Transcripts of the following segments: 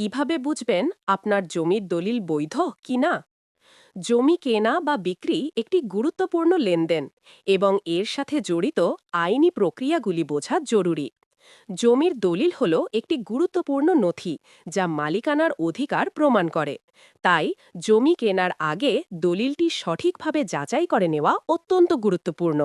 কীভাবে বুঝবেন আপনার জমির দলিল বৈধ কি না? জমি কেনা বা বিক্রি একটি গুরুত্বপূর্ণ লেনদেন এবং এর সাথে জড়িত আইনি প্রক্রিয়াগুলি বোঝা জরুরি। জমির দলিল হল একটি গুরুত্বপূর্ণ নথি যা মালিকানার অধিকার প্রমাণ করে। তাই জমি কেনার আগে দলিলটি সঠিকভাবে যাচাই করে নেওয়া অত্যন্ত গুরুত্বপূর্ণ।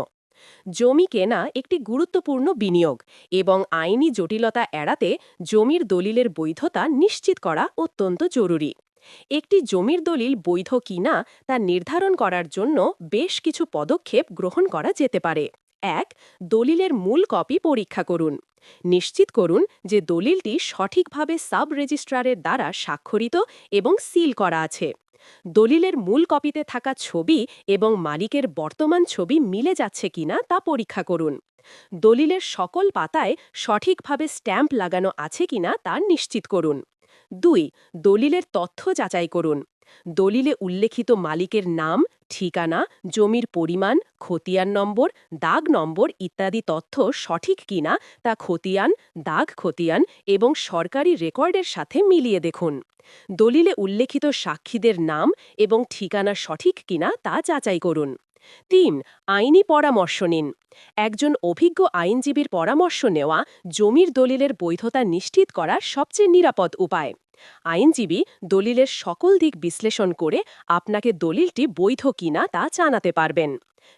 জমি কেনা একটি গুরুত্বপূর্ণ বিনিয়োগ এবং আইনি জটিলতা এড়াতে জমির দলিলের বৈধতা নিশ্চিত করা অত্যন্ত জরুরি। একটি জমির দলিল বৈধ কিনা তা নির্ধারণ করার জন্য বেশ কিছু পদক্ষেপ গ্রহণ করা যেতে পারে। এক, দলিলের মূল কপি পরীক্ষা করুন। নিশ্চিত করুন যে দলিলটি সঠিকভাবে সাব রেজিস্ট্রারের দ্বারা স্বাক্ষরিত এবং সিল করা আছে। দলিলের মূল কপিতে থাকা ছবি এবং মালিকের বর্তমান ছবি মিলে যাচ্ছে কিনা তা পরীক্ষা করুন। দলিলের সকল পাতায় সঠিকভাবে স্ট্যাম্প লাগানো আছে কিনা তা নিশ্চিত করুন। দুই, দলিলের তথ্য যাচাই করুন। দলিলে উল্লেখিত মালিকের নাম, ঠিকানা, জমির পরিমাণ, খতিয়ান নম্বর, দাগ নম্বর ইত্যাদি তথ্য সঠিক কিনা তা খতিয়ান, দাগ খতিয়ান এবং সরকারি রেকর্ডের সাথে মিলিয়ে দেখুন। দলিলে উল্লেখিত সাক্ষীদের নাম এবং ঠিকানা সঠিক কিনা তা যাচাই করুন। তিন, আইনি পরামর্শ নিন। একজন অভিজ্ঞ আইনজীবীর পরামর্শ নেওয়া জমির দলিলের বৈধতা নিশ্চিত করার সবচেয়ে নিরাপদ উপায়। আইনজীবী দলিলের সকল দিক বিশ্লেষণ করে আপনাকে দলিলটি বৈধ কিনা তা জানাতে পারবেন।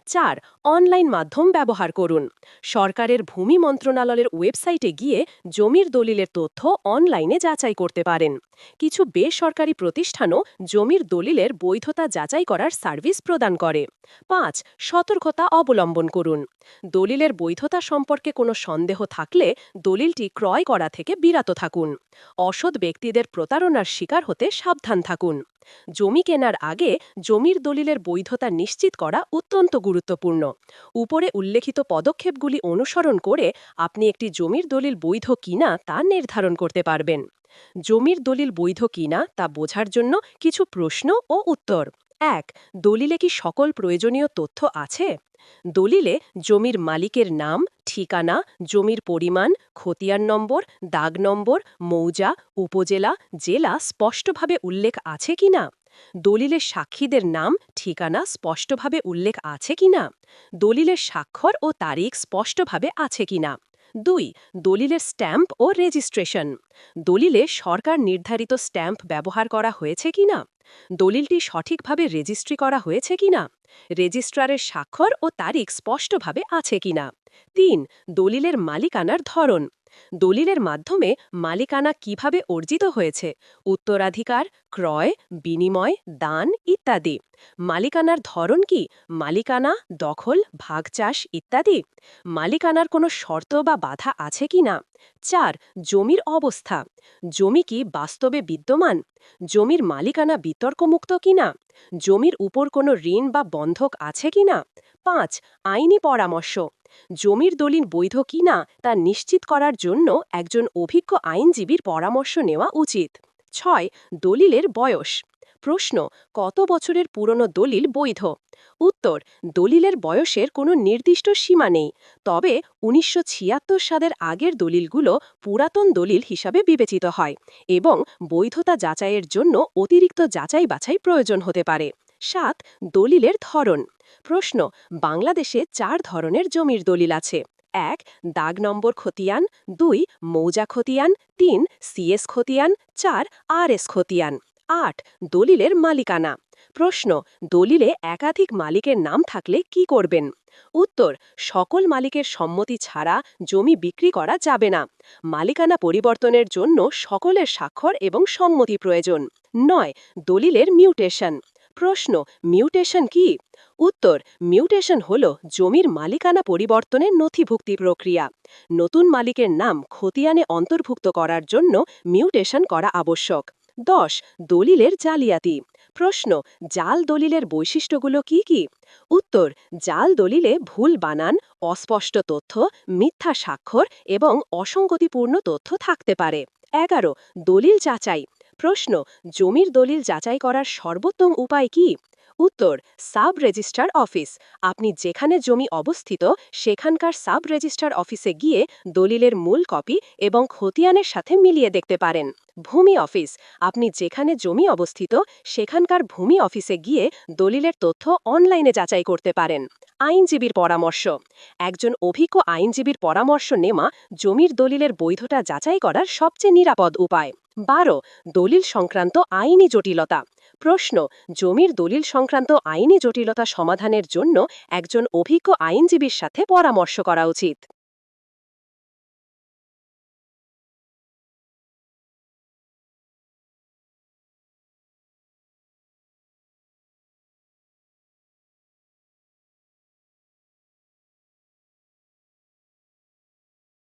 চার, অনলাইন মাধ্যম ব্যবহার করুন। সরকারের ভূমি মন্ত্রণালয়ের ওয়েবসাইটে গিয়ে জমির দলিলের তথ্য অনলাইনে যাচাই করতে পারেন। কিছু বেসরকারি প্রতিষ্ঠানও জমির দলিলের বৈধতা যাচাই করার সার্ভিস প্রদান করে। পাঁচ, সতর্কতা অবলম্বন করুন। দলিলের বৈধতা সম্পর্কে কোনো সন্দেহ থাকলে দলিলটি ক্রয় করা থেকে বিরত থাকুন। অসৎ ব্যক্তিদের প্রতারণার শিকার হতে সাবধান থাকুন। জমি কেনার আগে জমির দলিলের বৈধতা নিশ্চিত করা অত্যন্ত গুরুত্বপূর্ণ। উপরে উল্লেখিত পদক্ষেপগুলি অনুসরণ করে আপনি একটি জমির দলিল বৈধ কিনা তা নির্ধারণ করতে পারবেন। জমির দলিল বৈধ কিনা তা বোঝার জন্য কিছু প্রশ্ন ও উত্তর। এক, দলিলে কি সকল প্রয়োজনীয় তথ্য আছে? দলিলে জমির মালিকের নাম, ঠিকানা, জমির পরিমাণ, খতিয়ান নম্বর, দাগ নম্বর, মৌজা, উপজেলা, জেলা স্পষ্টভাবে উল্লেখ আছে কিনা দলিলের সাক্ষীদের নাম, ঠিকানা স্পষ্টভাবে উল্লেখ আছে কিনা দলিলের স্বাক্ষর ও তারিখ স্পষ্টভাবে আছে কিনা দুই, দলিলের স্ট্যাম্প ও রেজিস্ট্রেশন। দলিলে সরকার নির্ধারিত স্ট্যাম্প ব্যবহার করা হয়েছে কিনা দলিলটি সঠিকভাবে রেজিস্ট্রি করা হয়েছে কিনা? রেজিস্ট্রারের স্বাক্ষর ও তারিখ স্পষ্টভাবে আছে কিনা? তিন, দলিলের মালিকানার ধরন। দলিলের মাধ্যমে মালিকানা কীভাবে অর্জিত হয়েছে? উত্তরাধিকার, ক্রয়, বিনিময়, দান ইত্যাদি। মালিকানার ধরন কি? মালিকানা, দখল, ভাগচাষ ইত্যাদি? মালিকানার কোনো শর্ত বা বাধা আছে কি না? চার, জমির অবস্থা। জমি কি বাস্তবে বিদ্যমান? জমির মালিকানা বিতর্কমুক্ত কিনা জমির উপর কোনো ঋণ বা বন্ধক আছে কিনা পাঁচ আইনি পরামর্শ। জমির দলিল বৈধ কিনা তা নিশ্চিত করার জন্য একজন অভিজ্ঞ আইনজীবীর পরামর্শ নেওয়া উচিত। ছয়, দলিলের বয়স। প্রশ্ন, কত বছরের পুরনো দলিল বৈধ? উত্তর, দলিলের বয়সের কোনো নির্দিষ্ট সীমা নেই, তবে উনিশশো ছিয়াত্তর সালের আগের দলিলগুলো পুরাতন দলিল হিসাবে বিবেচিত হয় এবং বৈধতা যাচাইয়ের জন্য অতিরিক্ত যাচাই বাছাই প্রয়োজন হতে পারে। সাত, দলিলের ধরন। প্রশ্ন, বাংলাদেশে চার ধরনের জমির দলিল আছে। এক, দাগ নম্বর খতিয়ান। দুই, মৌজা খতিয়ান। তিন সিএস খতিয়ান। চার, আর এস খতিয়ান। আট, দলিলের মালিকানা। প্রশ্ন, দলিলে একাধিক মালিকের নাম থাকলে কি করবেন? উত্তর, সকল মালিকের সম্মতি ছাড়া জমি বিক্রি করা যাবে না। মালিকানা পরিবর্তনের জন্য সকলের স্বাক্ষর এবং সম্মতি প্রয়োজন। নয়, দলিলের মিউটেশন। প্রশ্ন, মিউটেশন কি? উত্তর, মিউটেশন হল জমির মালিকানা পরিবর্তনের নথিভুক্তি প্রক্রিয়া। নতুন মালিকের নাম খতিয়ানে অন্তর্ভুক্ত করার জন্য মিউটেশন করা আবশ্যক। দশ, দলিলের জালিয়াতি। প্রশ্ন, জাল দলিলের বৈশিষ্ট্যগুলো কি কি? উত্তর, জাল দলিলে ভুল বানান, অস্পষ্ট তথ্য, মিথ্যা স্বাক্ষর এবং অসঙ্গতিপূর্ণ তথ্য থাকতে পারে। এগারো, দলিল যাচাই। প্রশ্ন, জমির দলিল যাচাই করার সর্বোত্তম উপায় কি? উত্তর, সাব রেজিস্ট্রার অফিস। আপনি যেখানে জমি অবস্থিত, সেখানকার সাব রেজিস্ট্রার অফিসে গিয়ে দলিলের মূল কপি এবং খতিয়ানের সাথে মিলিয়ে দেখতে পারেন। ভূমি অফিস। আপনি যেখানে জমি অবস্থিত, সেখানকার ভূমি অফিসে গিয়ে দলিলের তথ্য অনলাইনে যাচাই করতে পারেন। আইনজীবীর পরামর্শ। একজন অভিজ্ঞ আইনজীবীর পরামর্শ নেওয়া জমির দলিলের বৈধতা যাচাই করার সবচেয়ে নিরাপদ উপায়। বারো, দলিল সংক্রান্ত আইনি জটিলতা। প্রশ্ন, জমির দলিল সংক্রান্ত আইনি জটিলতা সমাধানের জন্য একজন অভিজ্ঞ আইনজীবীর সাথে পরামর্শ করা উচিত।